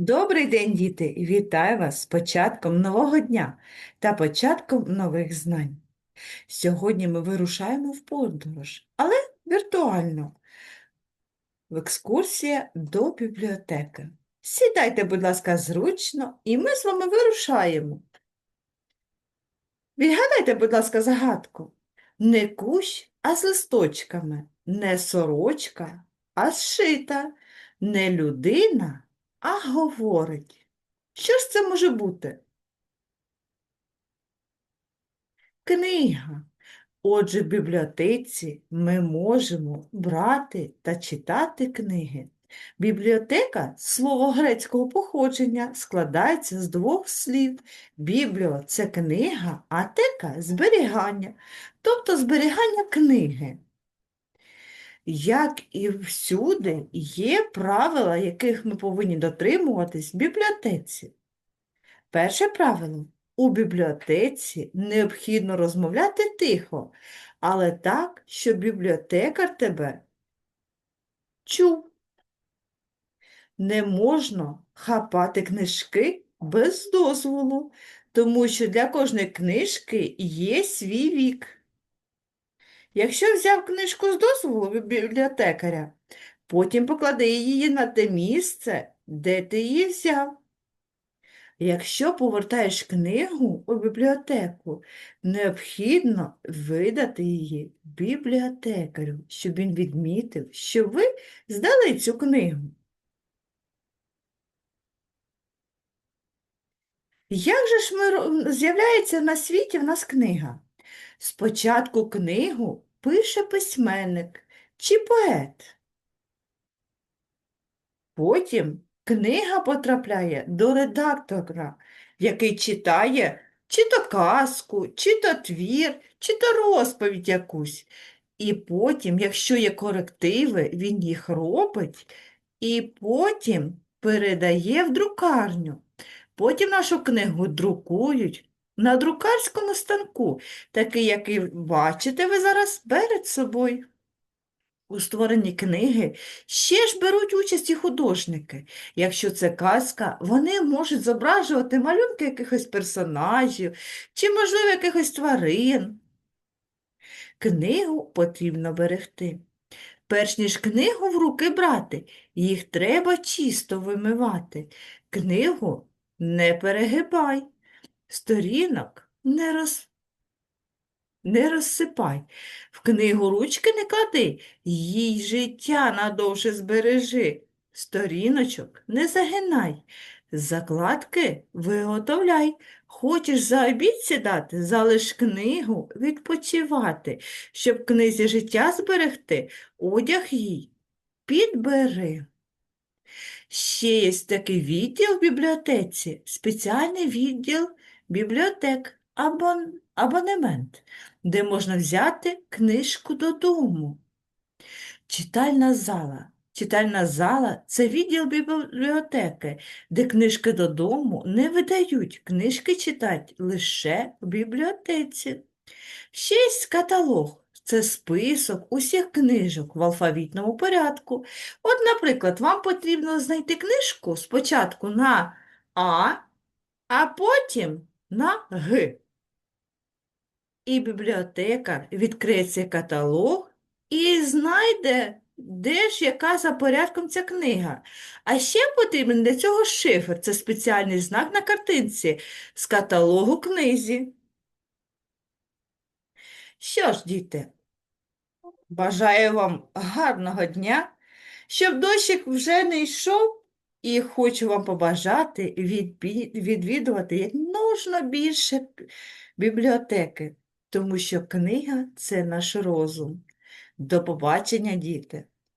Добрий день, діти! Вітаю вас з початком нового дня та початком нових знань. Сьогодні ми вирушаємо в подорож, але віртуально. В екскурсія до бібліотеки. Сідайте, будь ласка, зручно, і ми з вами вирушаємо. Відгадайте, будь ласка, загадку. Не кущ, а з листочками, не сорочка, а зшита, не людина, а говорить. Що ж це може бути? Книга. Отже, в бібліотеці ми можемо брати та читати книги. Бібліотека слово грецького походження складається з двох слів. Бібліо це книга, а тека зберігання, тобто зберігання книги. Як і всюди, є правила, яких ми повинні дотримуватись в бібліотеці. Перше правило. У бібліотеці необхідно розмовляти тихо, але так, щоб бібліотекар тебе чув. Не можна хапати книжки без дозволу, тому що для кожної книжки є свій вік. Якщо взяв книжку з дозволу бібліотекаря, потім поклади її на те місце, де ти її взяв. Якщо повертаєш книгу у бібліотеку, необхідно видати її бібліотекарю, щоб він відмітив, що ви здали цю книгу. Як же ж ми з'являється на світі в нас книга? Спочатку книгу пише письменник чи поет. Потім книга потрапляє до редактора, який читає чи то казку, чи то твір, чи то розповідь якусь. І потім, якщо є корективи, він їх робить і потім передає в друкарню. Потім нашу книгу друкують на друкарському станку, такий, який бачите ви зараз перед собою. У створенні книги ще ж беруть участь і художники. Якщо це казка, вони можуть зображувати малюнки якихось персонажів чи, можливо, якихось тварин. Книгу потрібно берегти. Перш ніж книгу в руки брати, їх треба чисто вимивати. Книгу не перегибай, сторінок не роз... не розсипай. В книгу ручки не клади, їй життя надовше збережи. Сторіночок не загинай, закладки виготовляй. Хочеш за обід сідати, залиш книгу відпочивати, щоб книзі життя зберегти, одяг їй підбери. Ще є такий відділ в бібліотеці, спеціальний відділ бібліотек, абон... абонемент, де можна взяти книжку додому. Читальна зала. Читальна зала – це відділ бібліотеки, де книжки додому не видають, книжки читають лише в бібліотеці. Є каталог. Це список усіх книжок в алфавітному порядку. От, наприклад, вам потрібно знайти книжку спочатку на А, а потім на Г. І бібліотекар відкриє каталог і знайде, де ж яка за порядком ця книга. А ще потрібен для цього шифр. Це спеціальний знак на картинці з каталогу книзі. Що ж, діти, бажаю вам гарного дня, щоб дощик вже не йшов, і хочу вам побажати відвідувати як можна більше бібліотеки, тому що книга – це наш розум. До побачення, діти!